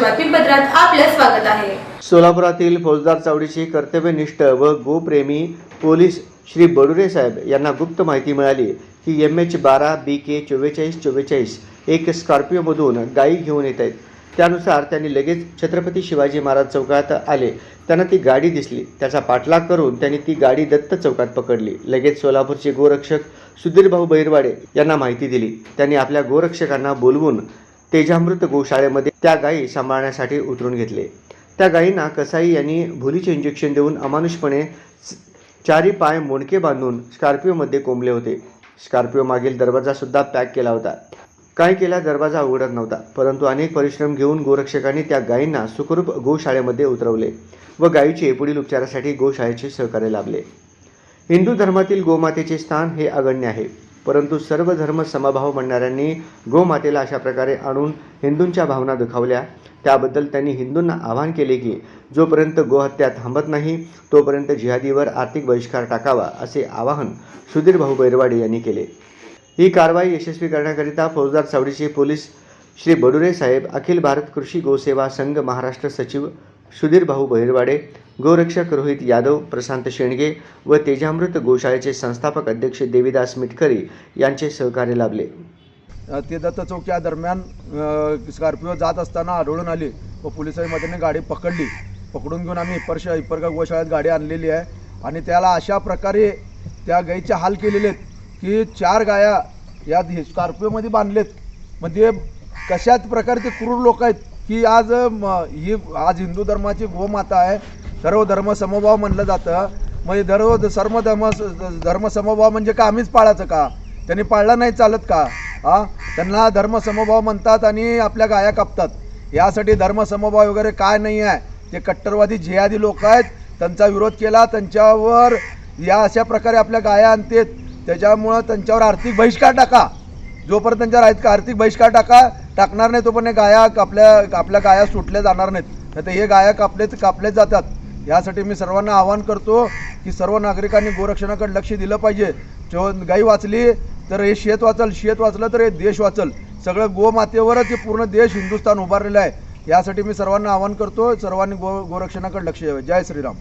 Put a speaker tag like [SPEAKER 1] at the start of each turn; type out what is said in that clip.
[SPEAKER 1] बातमीपत्रात आपलं स्वागत आहे.
[SPEAKER 2] सोलापुरातील फौजदार चौडीशी कर्तव्यनिष्ठ व गोप्रेमी पोलीस श्री बडुरे साहेब यांना गुप्त माहिती मिळाली की एम एच बारा बी के चव्वेचाळीस चव्वेचाळीस एक स्कॉर्पिओमधून गायी घेऊन येत आहेत. त्यानुसार त्यांनी लगेच छत्रपती शिवाजी महाराज चौकात आले. त्यांना ती गाडी दिसली. त्याचा पाठलाग करून त्यांनी ती गाडी दत्त चौकात पकडली. लगेच सोलापूरचे गोरक्षक सुधीरभाऊ बैरवाडे यांना माहिती दिली. त्यांनी आपल्या गोरक्षकांना बोलवून तेजामृत गोशाळेमध्ये त्या गायी सांभाळण्यासाठी उतरून घेतले. त्या गायींना कसाई यांनी भुलीचे इंजेक्शन देऊन अमानुषपणे चारी पाय मोडके बांधून स्कॉर्पिओमध्ये कोंबले होते. स्कॉर्पिओ मागील दरवाजासुद्धा पॅक केला होता. काय केला दरवाजा उघडत नव्हता परंतु अनेक परिश्रम घेऊन गोरक्षकांनी त्या गायींना सुखरूप गोशाळेमध्ये उतरवले व गायीचे पुढील उपचारासाठी गोशाळेचे सहकार्य लाभले. हिंदू धर्मातील गोमातेचे स्थान हे अगण्य आहे. परंतु सर्व धर्म समभाव म्हणणाऱ्यांनी गोमातेला अशा प्रकारे आणून हिंदूंच्या भावना दुखावल्या. त्याबद्दल त्यांनी हिंदूंना आवाहन केले की जोपर्यंत गोहत्या थांबत नाही तोपर्यंत जिहादीवर आर्थिक बहिष्कार टाकावा असे आवाहन सुधीर भाऊ बैरवाडे यांनी केले. ही कारवाई यशस्वी करण्याकरिता फौजदार सावडीचे पोलीस श्री बडुरे साहेब अखिल भारत कृषी गोसेवा संघ महाराष्ट्र सचिव सुधीर भाऊ बहिरवाडे गोरक्षक रोहित यादव प्रशांत शेणगे व तेजामृत गोशाळेचे संस्थापक अध्यक्ष देवीदास मिटकरी यांचे सहकार्य लाभले.
[SPEAKER 3] ते दत्त चौक्या दरम्यान स्कॉर्पिओ जात असताना आढळून आली व पोलिसांनी मदतीने गाडी पकडली. पकडून घेऊन आम्ही हिप्परश इपरगा गोशाळेत गाडी आणलेली आहे आणि त्याला अशा प्रकारे त्या गाईचे हाल केलेले आहेत की चार गाया या स्कॉर्पिओमध्ये बांधलेत. म्हणजे कशाच प्रकारे ते क्रूर लोक आहेत की आज म, ही आज हिंदू धर्माची गोमाता आहे सर्व धर्म समभाव म्हणलं जातं. म्हणजे सर्व सर्व धर्म धर्म समभाव म्हणजे का? आम्हीच पाळायचं का? त्यांनी पाळलं नाही चालत का? हा? त्यांना धर्म समभाव म्हणतात आणि आपल्या गाया कापतात. यासाठी धर्म समभाव वगैरे काय नाही आहे. ते कट्टरवादी जिहादी लोक आहेत. त्यांचा विरोध केला त्यांच्यावर या अशा प्रकारे आपल्या गाया आणतात. त्याच्यामुळं त्यांच्यावर आर्थिक बहिष्कार टाका. जोपर्यंत त्यांच्यावर आहेत का? आर्थिक बहिष्कार टाका. टाकणार नाही तोपर्यंत गाया आपल्या आपल्या गाया सुटल्या जाणार नाहीत. नाही तर हे गाया कापलेच कापलेच जातात. यासाठी मी सर्वांना आवाहन करतो की सर्व नागरिकांनी गोरक्षणाकडे लक्ष दिलं पाहिजे. जो गाई वाचली तर हे शेत वाचल शेत वाचलं तर हे देश वाचल. सगळं गोमातेवरच हे पूर्ण देश हिंदुस्थान उभारलेलं आहे. यासाठी मी सर्वांना आवाहन करतो सर्वांनी गो गोरक्षणाकडे लक्ष द्यावे. जय श्रीराम.